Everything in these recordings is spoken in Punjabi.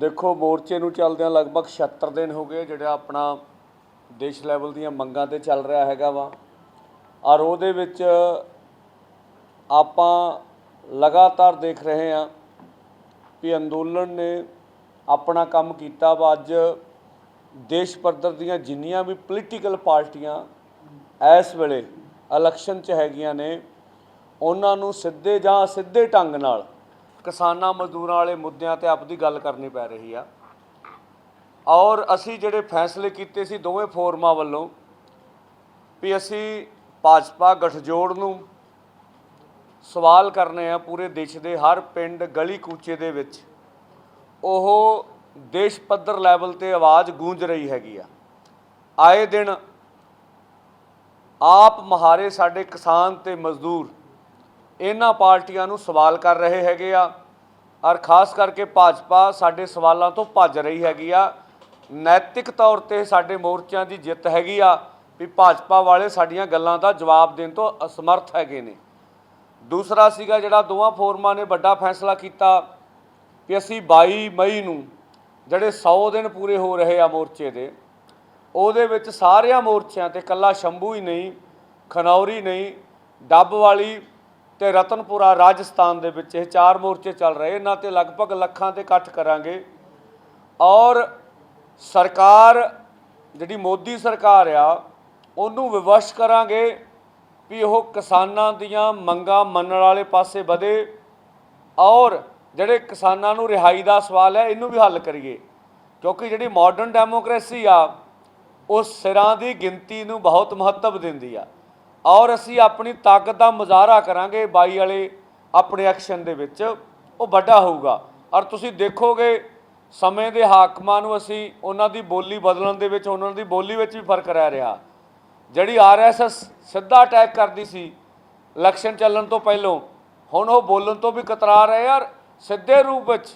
ਦੇਖੋ, ਮੋਰਚੇ ਨੂੰ ਚੱਲਦਿਆਂ ਲਗਭਗ 76 ਦਿਨ ਹੋ ਗਏ ਜਿਹੜਾ ਆਪਣਾ ਦੇਸ਼ ਲੈਵਲ ਦੀਆਂ ਮੰਗਾਂ ਤੇ ਚੱਲ ਰਿਹਾ ਹੈਗਾ ਵਾ। ਔਰ ਉਹਦੇ ਵਿੱਚ ਆਪਾਂ ਲਗਾਤਾਰ ਦੇਖ ਰਹੇ ਹਾਂ ਕਿ ਅੰਦੋਲਨ ਨੇ ਆਪਣਾ ਕੰਮ ਕੀਤਾ ਵਾ। ਅੱਜ ਦੇਸ਼ ਪੱਧਰ ਦੀਆਂ ਜਿੰਨੀਆਂ ਵੀ ਪੋਲੀਟੀਕਲ ਪਾਰਟੀਆਂ ਇਸ ਵੇਲੇ ਇਲੈਕਸ਼ਨ 'ਚ ਹੈਗੀਆਂ ਨੇ, ਉਹਨਾਂ ਨੂੰ ਸਿੱਧੇ ਜਾਂ ਅਸਿੱਧੇ ਢੰਗ ਨਾਲ ਕਿਸਾਨਾਂ ਮਜ਼ਦੂਰਾਂ ਵਾਲੇ ਮੁੱਦਿਆਂ ਤੇ ਆਪਦੀ ਗੱਲ ਕਰਨੀ ਪੈ ਰਹੀ ਆ। ਔਰ ਅਸੀਂ ਜਿਹੜੇ ਫੈਸਲੇ ਕੀਤੇ ਸੀ ਦੋਵੇਂ ਫੋਰਮਾਂ ਵੱਲੋਂ ਵੀ ਅਸੀਂ ਭਾਜਪਾ ਗਠਜੋੜ ਨੂੰ ਸਵਾਲ ਕਰਨੇ ਆ ਪੂਰੇ ਦੇਸ਼ ਦੇ ਹਰ ਪਿੰਡ ਗਲੀ ਕੂਚੇ ਦੇ ਵਿੱਚ। ਉਹ ਦੇਸ਼ ਪੱਧਰ ਲੈਵਲ ਤੇ ਆਵਾਜ਼ ਗੂੰਜ ਰਹੀ ਹੈਗੀ ਆ। ਆਏ ਦਿਨ ਆਪ ਮਹਾਰੇ ਸਾਡੇ ਕਿਸਾਨ ਤੇ ਮਜ਼ਦੂਰ ਇਹਨਾਂ ਪਾਰਟੀਆਂ ਨੂੰ ਸਵਾਲ ਕਰ ਰਹੇ ਹੈਗੇ ਆ। ਔਰ ਖਾਸ ਕਰਕੇ ਭਾਜਪਾ ਸਾਡੇ ਸਵਾਲਾਂ ਤੋਂ ਭੱਜ ਰਹੀ ਹੈਗੀ ਆ। ਨੈਤਿਕ ਤੌਰ ਤੇ ਸਾਡੇ ਮੋਰਚਿਆਂ ਦੀ ਜਿੱਤ ਹੈਗੀ ਆ ਵੀ ਭਾਜਪਾ ਵਾਲੇ ਸਾਡੀਆਂ ਗੱਲਾਂ ਦਾ ਜਵਾਬ ਦੇਣ ਤੋਂ ਅਸਮਰਥ ਹੈਗੇ ਨੇ। ਦੂਸਰਾ ਸੀਗਾ ਜਿਹੜਾ ਦੋਵਾਂ ਫੋਰਮਾਂ ਨੇ ਵੱਡਾ ਫੈਸਲਾ ਕੀਤਾ ਕਿ ਅਸੀਂ 22 ਮਈ ਨੂੰ ਜਿਹੜੇ 100 ਦਿਨ ਪੂਰੇ ਹੋ ਰਹੇ ਆ ਮੋਰਚੇ ਦੇ, ਉਹਦੇ ਵਿੱਚ ਸਾਰਿਆਂ ਮੋਰਚਿਆਂ ਤੇ ਕੱਲਾ ਸ਼ੰਭੂ ਹੀ ਨਹੀਂ, ਖਨੌਰੀ ਨਹੀਂ, ਡੱਬ ਵਾਲੀ ਤੇ ਰਤਨਪੁਰਾ ਰਾਜਸਥਾਨ ਦੇ ਵਿੱਚ ਇਹ ਚਾਰ ਮੋਰਚੇ ਚੱਲ ਰਹੇ, ਇਹਨਾਂ ਤੇ ਲਗਭਗ ਲੱਖਾਂ ਤੇ ਇਕੱਠ ਕਰਾਂਗੇ। ਔਰ ਸਰਕਾਰ, ਜਿਹੜੀ ਮੋਦੀ ਸਰਕਾਰ ਆ, ਉਹਨੂੰ ਵਿਵਸ਼ ਕਰਾਂਗੇ ਵੀ ਉਹ ਕਿਸਾਨਾਂ ਦੀਆਂ ਮੰਗਾਂ ਮੰਨਣ ਵਾਲੇ ਪਾਸੇ ਵਧੇ ਔਰ ਜਿਹੜੇ ਕਿਸਾਨਾਂ ਨੂੰ ਰਿਹਾਈ ਦਾ ਸਵਾਲ ਹੈ, ਇਹਨੂੰ ਵੀ ਹੱਲ ਕਰੀਏ। ਕਿਉਂਕਿ ਜਿਹੜੀ ਮਾਡਰਨ ਡੈਮੋਕ੍ਰੇਸੀ ਆ, ਉਹ ਸਿਰਾਂ ਦੀ ਗਿਣਤੀ ਨੂੰ ਬਹੁਤ ਮਹੱਤਵ ਦਿੰਦੀ ਆ। ਔਰ ਅਸੀਂ ਆਪਣੀ ਤਾਕਤ ਦਾ ਮੁਜ਼ਾਹਰਾ ਕਰਾਂਗੇ ਬਾਈ ਵਾਲੇ ਆਪਣੇ ਐਕਸ਼ਨ ਦੇ ਵਿੱਚ, ਉਹ ਵੱਡਾ ਹੋਊਗਾ। ਔਰ ਤੁਸੀਂ ਦੇਖੋਗੇ, ਸਮੇਂ ਦੇ ਹਾਕਮਾਂ ਨੂੰ ਅਸੀਂ ਉਹਨਾਂ ਦੀ ਬੋਲੀ ਬਦਲਣ ਦੇ ਵਿੱਚ, ਉਹਨਾਂ ਦੀ ਬੋਲੀ ਵਿੱਚ ਵੀ ਫ਼ਰਕ ਰਹਿ ਰਿਹਾ। ਜਿਹੜੀ ਆਰਐਸਐਸ ਸਿੱਧਾ ਅਟੈਕ ਕਰਦੀ ਸੀ, ਇਲੈਕਸ਼ਨ ਚੱਲਣ ਤੋਂ ਪਹਿਲਾਂ, ਹੁਣ ਉਹ ਬੋਲਣ ਤੋਂ ਵੀ ਕਤਰਾ ਰਹੇ ਔਰ ਸਿੱਧੇ ਰੂਪ ਵਿੱਚ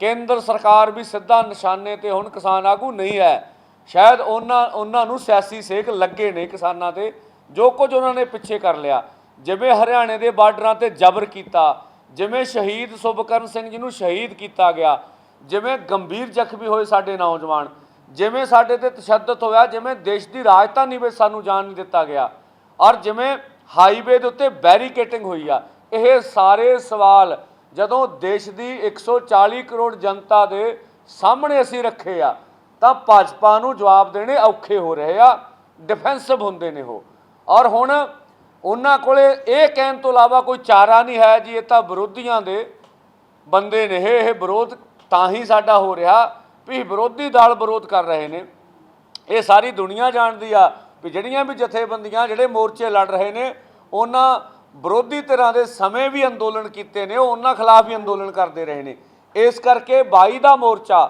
ਕੇਂਦਰ ਸਰਕਾਰ ਵੀ ਸਿੱਧਾ ਨਿਸ਼ਾਨੇ ਤੇ ਹੁਣ ਕਿਸਾਨ ਆਗੂ ਨਹੀਂ ਹੈ। ਸ਼ਾਇਦ ਉਹਨਾਂ ਉਹਨਾਂ ਨੂੰ ਸਿਆਸੀ ਸੇਕ ਲੱਗੇ ਨੇ ਕਿਸਾਨਾਂ ਤੇ ਜੋ ਕੁਝ ਉਹਨਾਂ ਨੇ ਪਿੱਛੇ ਕਰ ਲਿਆ, ਜਿਵੇਂ ਹਰਿਆਣੇ ਦੇ ਬਾਰਡਰਾਂ ਤੇ ਜ਼ਬਰ ਕੀਤਾ, ਜਿਵੇਂ ਸ਼ਹੀਦ ਸੁਭਕਰਨ ਸਿੰਘ ਜੀ ਨੂੰ ਸ਼ਹੀਦ ਕੀਤਾ ਗਿਆ, ਜਿਵੇਂ ਗੰਭੀਰ ਜ਼ਖਮੀ ਹੋਏ ਸਾਡੇ ਨੌਜਵਾਨ, ਜਿਵੇਂ ਸਾਡੇ ਤੇ ਤਸ਼ੱਦਦ ਹੋਇਆ, ਜਿਵੇਂ ਦੇਸ਼ ਦੀ ਰਾਜਧਾਨੀ ਵਿੱਚ ਸਾਨੂੰ ਜਾਣ ਨਹੀਂ ਦਿੱਤਾ ਗਿਆ, ਔਰ ਜਿਵੇਂ ਹਾਈਵੇ ਦੇ ਉੱਤੇ ਬੈਰੀਕੇਟਿੰਗ ਹੋਈ ਆ, ਇਹ ਸਾਰੇ ਸਵਾਲ ਜਦੋਂ ਦੇਸ਼ ਦੀ 140 ਕਰੋੜ ਜਨਤਾ ਦੇ ਸਾਹਮਣੇ ਅਸੀਂ ਰੱਖੇ ਆ, ਤਾਂ ਭਾਜਪਾ ਨੂੰ ਜਵਾਬ ਦੇਣੇ ਔਖੇ ਹੋ ਰਹੇ ਆ ਡਿਫੈਂਸਿਵ ਹੁੰਦੇ ਨੇ ਉਹ। ਔਰ ਹੁਣ ਉਹਨਾਂ ਕੋਲੇ ਇਹ ਕਹਿਣ ਤੋਂ ਇਲਾਵਾ ਕੋਈ ਚਾਰਾ ਨਹੀਂ ਹੈ ਜੀ, ਇਹ ਤਾਂ ਵਿਰੋਧੀਆਂ ਦੇ ਬੰਦੇ ਨੇ। ਇਹ ਵਿਰੋਧ ਤਾਂ ਹੀ ਸਾਡਾ ਹੋ ਰਿਹਾ ਵੀ ਵਿਰੋਧੀ ਦਲ ਵਿਰੋਧ ਕਰ ਰਹੇ ਨੇ। ਇਹ ਸਾਰੀ ਦੁਨੀਆ ਜਾਣਦੀ ਆ ਵੀ ਜਿਹੜੀਆਂ ਵੀ ਜਥੇਬੰਦੀਆਂ, ਜਿਹੜੇ ਮੋਰਚੇ ਲੜ ਰਹੇ ਨੇ, ਉਹਨਾਂ ਵਿਰੋਧੀ ਧਿਰਾਂ ਦੇ ਸਮੇਂ ਵੀ ਅੰਦੋਲਨ ਕੀਤੇ ਨੇ, ਉਹ ਉਹਨਾਂ ਖਿਲਾਫ ਵੀ ਅੰਦੋਲਨ ਕਰਦੇ ਰਹੇ ਨੇ। ਇਸ ਕਰਕੇ 22 ਦਾ ਮੋਰਚਾ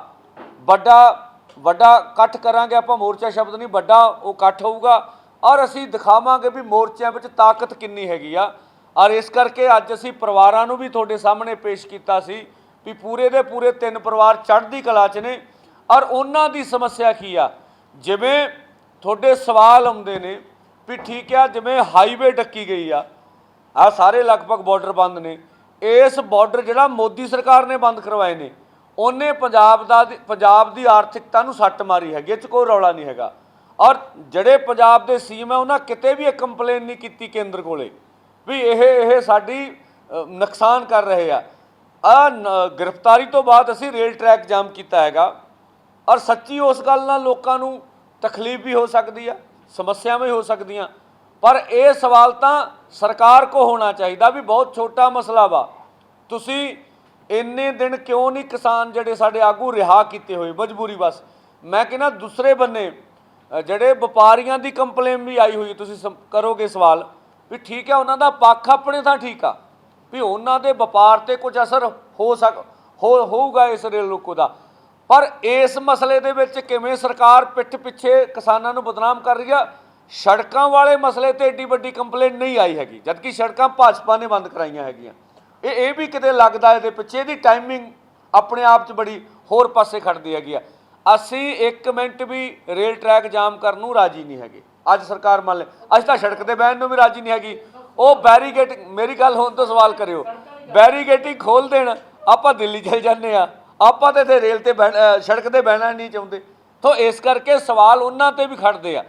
ਵੱਡਾ ਵੱਡਾ ਇਕੱਠ ਕਰਾਂਗੇ ਆਪਾਂ, ਮੋਰਚਾ ਸ਼ਬਦ ਨਹੀਂ, ਵੱਡਾ ਉਹ ਇਕੱਠ ਹੋਊਗਾ। ਔਰ ਅਸੀਂ ਦਿਖਾਵਾਂਗੇ ਵੀ ਮੋਰਚਿਆਂ ਵਿੱਚ ਤਾਕਤ ਕਿੰਨੀ ਹੈਗੀ ਆ। ਔਰ ਇਸ ਕਰਕੇ ਅੱਜ ਅਸੀਂ ਪਰਿਵਾਰਾਂ ਨੂੰ ਵੀ ਤੁਹਾਡੇ ਸਾਹਮਣੇ ਪੇਸ਼ ਕੀਤਾ ਸੀ ਵੀ ਪੂਰੇ ਦੇ ਪੂਰੇ ਤਿੰਨ ਪਰਿਵਾਰ ਚੜ੍ਹਦੀ ਕਲਾ 'ਚ ਨੇ। ਔਰ ਉਹਨਾਂ ਦੀ ਸਮੱਸਿਆ ਕੀ ਆ? ਜਿਵੇਂ ਤੁਹਾਡੇ ਸਵਾਲ ਆਉਂਦੇ ਨੇ ਵੀ ਠੀਕ ਆ, ਜਿਵੇਂ ਹਾਈਵੇ ਡੱਕੀ ਗਈ ਆ ਆ ਸਾਰੇ ਲਗਭਗ ਬਾਰਡਰ ਬੰਦ ਨੇ। ਇਸ ਬਾਰਡਰ ਜਿਹੜਾ ਮੋਦੀ ਸਰਕਾਰ ਨੇ ਬੰਦ ਕਰਵਾਏ ਨੇ, ਉਹਨੇ ਪੰਜਾਬ ਦਾ ਪੰਜਾਬ ਦੀ ਆਰਥਿਕਤਾ ਨੂੰ ਸੱਟ ਮਾਰੀ ਹੈਗੀ ਇਹ 'ਚ ਕੋਈ ਰੌਲਾ ਨਹੀਂ ਹੈਗਾ। ਔਰ ਜਿਹੜੇ ਪੰਜਾਬ ਦੇ ਸੀਐਮ ਹੈ ਉਹਨਾਂ ਕਿਤੇ ਵੀ ਇਹ ਕੰਪਲੇਨ ਨਹੀਂ ਕੀਤੀ ਕੇਂਦਰ ਕੋਲੇ ਵੀ ਇਹ ਇਹ ਸਾਡੀ ਨੁਕਸਾਨ ਕਰ ਰਹੇ ਆ। ਆ ਗ੍ਰਿਫਤਾਰੀ ਤੋਂ ਬਾਅਦ ਅਸੀਂ ਰੇਲ ਟਰੈਕ ਜਾਮ ਕੀਤਾ ਹੈਗਾ ਔਰ ਸੱਚੀ ਉਸ ਗੱਲ ਨਾਲ ਲੋਕਾਂ ਨੂੰ ਤਕਲੀਫ ਵੀ ਹੋ ਸਕਦੀ ਆ, ਸਮੱਸਿਆਵਾਂ ਵੀ ਹੋ ਸਕਦੀਆਂ। ਪਰ ਇਹ ਸਵਾਲ ਤਾਂ ਸਰਕਾਰ ਕੋ ਹੋਣਾ ਚਾਹੀਦਾ ਵੀ ਬਹੁਤ ਛੋਟਾ ਮਸਲਾ ਵਾ। ਤੁਸੀਂ ਇੰਨੇ ਦਿਨ ਕਿਉਂ ਨਹੀਂ ਕਿਸਾਨ ਜਿਹੜੇ ਸਾਡੇ ਆਗੂ ਰਿਹਾ ਕੀਤੇ ਹੋਏ, ਮਜਬੂਰੀ ਬਸ। ਮੈਂ ਕਹਿੰਦਾ ਦੂਸਰੇ ਬੰਨੇ ਜਿਹੜੇ ਵਪਾਰੀਆਂ ਦੀ ਕੰਪਲੇਨ ਵੀ ਆਈ ਹੋਈ, ਤੁਸੀਂ ਸਮ- ਕਰੋਗੇ ਸਵਾਲ ਵੀ ਠੀਕ ਹੈ, ਉਹਨਾਂ ਦਾ ਪੱਖ ਆਪਣੇ ਤਾਂ ਠੀਕ ਆ, ਵੀ ਉਹਨਾਂ ਦੇ ਵਪਾਰ ਤੇ ਕੁਝ ਅਸਰ ਹੋ ਸਕ ਹੋਊਗਾ ਇਸ ਰੇਲ ਰੋਕੋ ਦਾ। ਪਰ ਇਸ ਮਸਲੇ ਦੇ ਵਿੱਚ ਕਿਵੇਂ ਸਰਕਾਰ ਪਿੱਠ ਪਿੱਛੇ ਕਿਸਾਨਾਂ ਨੂੰ ਬਦਨਾਮ ਕਰ ਰਹੀ ਆ, ਸੜਕਾਂ ਵਾਲੇ ਮਸਲੇ ਤੇ ਏਡੀ ਵੱਡੀ ਕੰਪਲੇਂਟ ਨਹੀਂ ਆਈ ਹੈਗੀ, ਜਦਕਿ ਸੜਕਾਂ ਭਾਜਪਾ ਨੇ ਬੰਦ ਕਰਾਈਆਂ ਹੈਗੀਆਂ। ਇਹ ਇਹ ਵੀ ਕਿਤੇ ਲੱਗਦਾ, ਇਹਦੇ ਪਿੱਛੇ ਇਹਦੀ ਟਾਈਮਿੰਗ ਆਪਣੇ ਆਪ 'ਚ ਬੜੀ ਹੋਰ ਪਾਸੇ ਖੜਦੀ ਹੈਗੀ ਆ। ਅਸੀਂ 1 ਮਿੰਟ ਵੀ ਰੇਲ ਟਰੈਕ ਜਾਮ ਕਰਨ ਨੂੰ ਰਾਜੀ ਨਹੀਂ ਹੈਗੇ। ਅੱਜ ਸਰਕਾਰ ਮੰਨ ਲੈ, ਅੱਜ ਤਾਂ ਸੜਕ ਤੇ ਬਹਿਣ ਨੂੰ ਵੀ ਰਾਜੀ ਨਹੀਂ ਹੈਗੀ। ਉਹ ਬੈਰੀਗੇਟ ਮੇਰੀ ਗੱਲ ਹੋਣ ਤੋਂ ਸਵਾਲ ਕਰਿਓ। ਬੈਰੀਗੇਟਿੰਗ ਖੋਲ ਦੇਣ, ਆਪਾਂ ਦਿੱਲੀ ਚਲ ਜਾਂਦੇ ਆ ਆਪਾਂ ਤਾਂ ਇੱਥੇ ਰੇਲ ਤੇ ਬਹਿਣ- ਸੜਕ ਤੇ ਬਹਿਣਾ ਨਹੀਂ ਚਾਹੁੰਦੇ। ਤੋਂ ਇਸ ਕਰਕੇ ਸਵਾਲ ਉਹਨਾਂ ਤੇ ਵੀ ਖੜਦੇ ਆ।